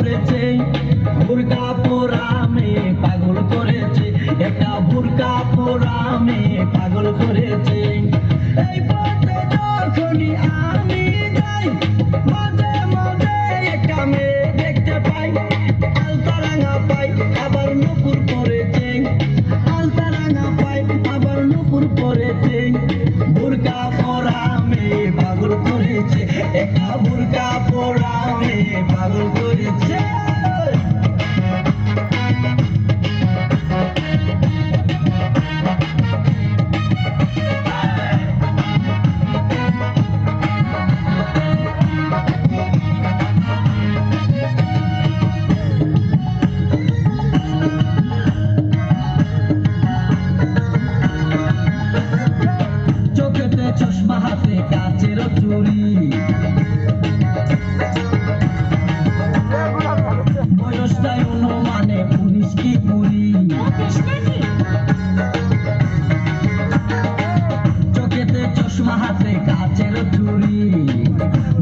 করেছে। বোরকা পোরামে পাগল করেছে। একটা বোরকা পোরামে পাগল করেছে। এই পথে যখনই আ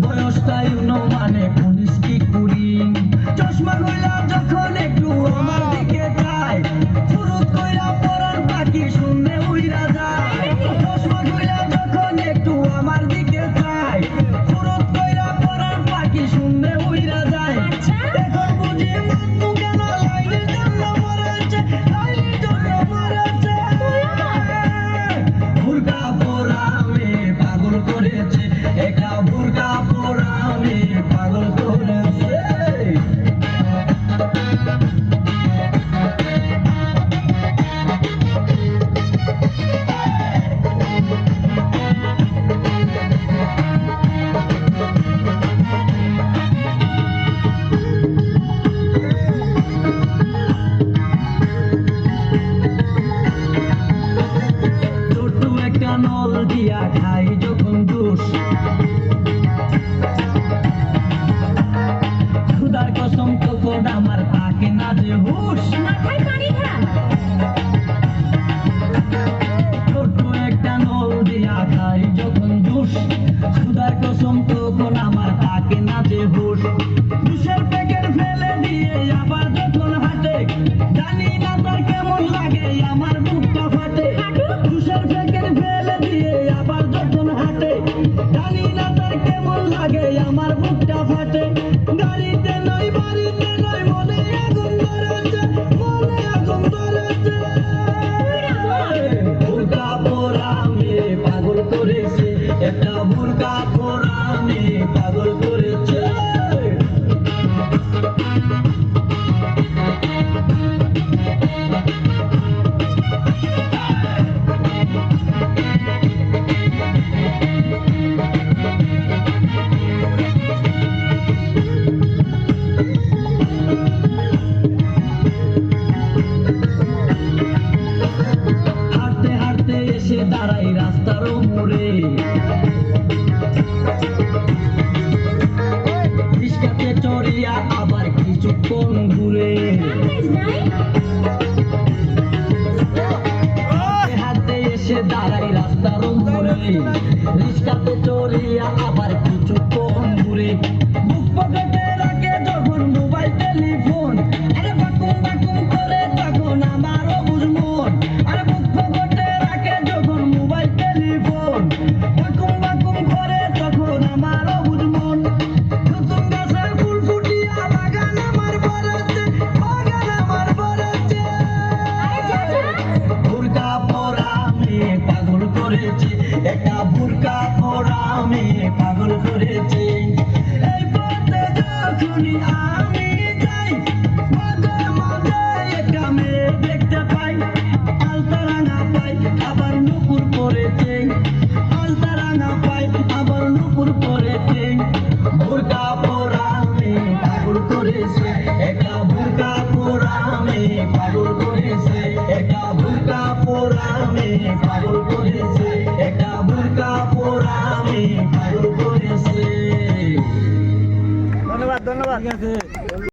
বয়সটাই মানে রিস্কাতে চড়িয়া আবার কিছুক্ষণ ঘুরে হাতে এসে দাঁড়াই রাস্তার রিস্কা বুরকা পরা মেয়ে পাগল করেছে। একটা বুরকা পরা মেয়ে পাগল করেছে। আমি